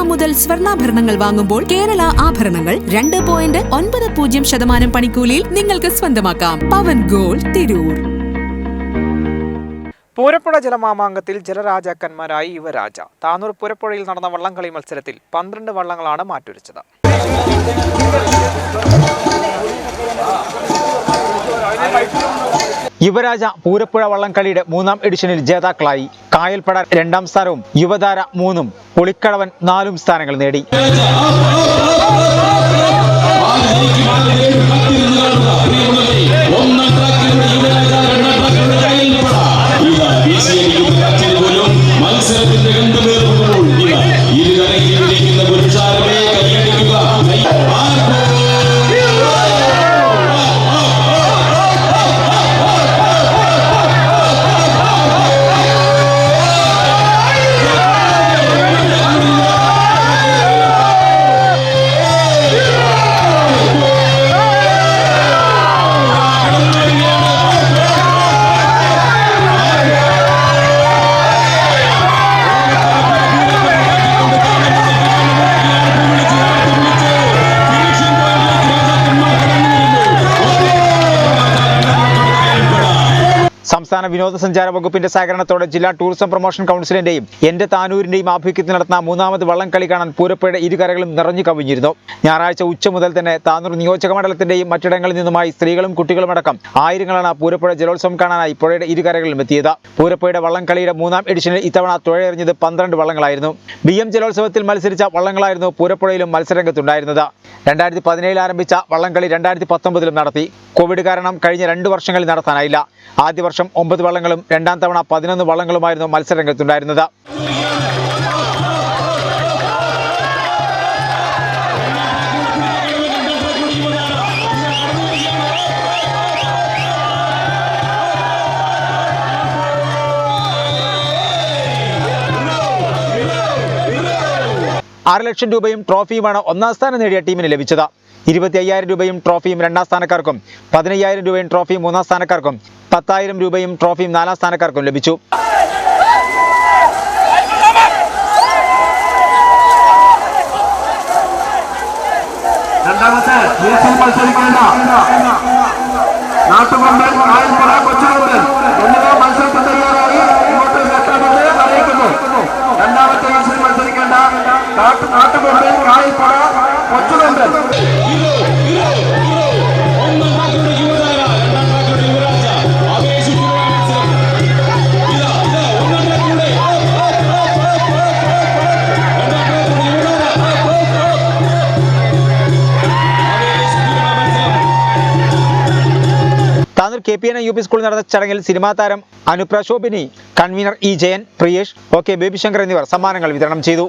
Gram മുതൽ സ്വർണാഭരണങ്ങൾ വാങ്ങുമ്പോൾ കേരള ആഭരണങ്ങൾ രണ്ട് പോയിന്റ് ഒൻപത് പൂജ്യം ശതമാനം പണിക്കൂലിയിൽ നിങ്ങൾക്ക് സ്വന്തമാക്കാം. പവൻ ഗോൾ തിരൂർ. പൂരപ്പുഴ ജലമാമാങ്കത്തിൽ ജലരാജാക്കന്മാരായി യുവരാജ താനൂർ പൂരപ്പുഴയിൽ നടന്ന വള്ളംകളി മത്സരത്തിൽ പന്ത്രണ്ട് വള്ളങ്ങളാണ് മാറ്റുരച്ചത്. യുവരാജ പൂരപ്പുഴ വള്ളംകളിയുടെ മൂന്നാം എഡിഷനിൽ ജേതാക്കളായി കായൽപ്പട രണ്ടാം സ്ഥാനവും യുവതാര മൂന്നും പുളിക്കടവൻ നാലും സ്ഥാനങ്ങൾ നേടി സംസ്ഥാന വിനോദസഞ്ചാര വകുപ്പിന്റെ സഹകരണത്തോടെ ജില്ലാ ടൂറിസം പ്രൊമോഷൻ കൗൺസിലിന്റെയും എന്റെ താനൂരിന്റെയും ആഭിമുഖ്യത്തിൽ നടന്ന മൂന്നാമത് വള്ളംകളി കാണാൻ പൂരപ്പുഴയുടെ ഇരുകരകളും നിറഞ്ഞു കവിഞ്ഞിരുന്നു. ഞായറാഴ്ച ഉച്ച മുതൽ തന്നെ താനൂർ നിയോജക മണ്ഡലത്തിന്റെയും മറ്റിടങ്ങളിൽ നിന്നുമായി സ്ത്രീകളും കുട്ടികളും അടക്കം ആയിരങ്ങളാണ് പൂരപ്പുഴ ജലോത്സവം കാണാനായി പുഴയുടെ ഇരുകരകളിലും എത്തിയത്. പൂരപ്പുഴയുടെ വള്ളംകളിയുടെ മൂന്നാം എഡിഷനിൽ ഇത്തവണ തുഴയറിഞ്ഞത് പന്ത്രണ്ട് വള്ളങ്ങളായിരുന്നു. ബി എം ജലോത്സവത്തിൽ മത്സരിച്ച വള്ളങ്ങളായിരുന്നു പൂരപ്പുഴയിലും മത്സരരംഗത്തുണ്ടായിരുന്നത്. രണ്ടായിരത്തി പതിനേഴിൽ ആരംഭിച്ച വള്ളംകളി രണ്ടായിരത്തി പത്തൊമ്പതിലും നടത്തി. കോവിഡ് കാരണം കഴിഞ്ഞ രണ്ട് വർഷങ്ങളിൽ നടത്താനായില്ല. ആദ്യ വർഷം ഒമ്പത് വള്ളങ്ങളും രണ്ടാം തവണ പതിനൊന്ന് വള്ളങ്ങളുമായിരുന്നു മത്സരരംഗത്തുണ്ടായിരുന്നത്. ആറ് ലക്ഷം രൂപയും ട്രോഫിയുമാണ് ഒന്നാം സ്ഥാനം നേടിയ ടീമിന് ലഭിച്ചത്. ഇരുപത്തി അയ്യായിരം രൂപയും ട്രോഫിയും രണ്ടാം സ്ഥാനക്കാർക്കും പതിനയ്യായിരം രൂപയും ട്രോഫിയും മൂന്നാം സ്ഥാനക്കാർക്കും പത്തായിരം രൂപയും ട്രോഫിയും നാലാം സ്ഥാനക്കാർക്കും ലഭിച്ചു. രണ്ടാമത്തെ മത്സരിക്കേണ്ട നാട്ടുകൊമ്പൻ അറിയിക്കുന്നു. രണ്ടാമത്തെ മത്സരിക്കേണ്ട Tanur K P N U P സ്കൂളിൽ നടന്ന ചടങ്ങിൽ സിനിമാ താരം Anupra Shobhini convener E Jayan Priyesh O K Babyshankar എന്നിവർ സമ്മാനങ്ങൾ വിതരണം ചെയ്തു.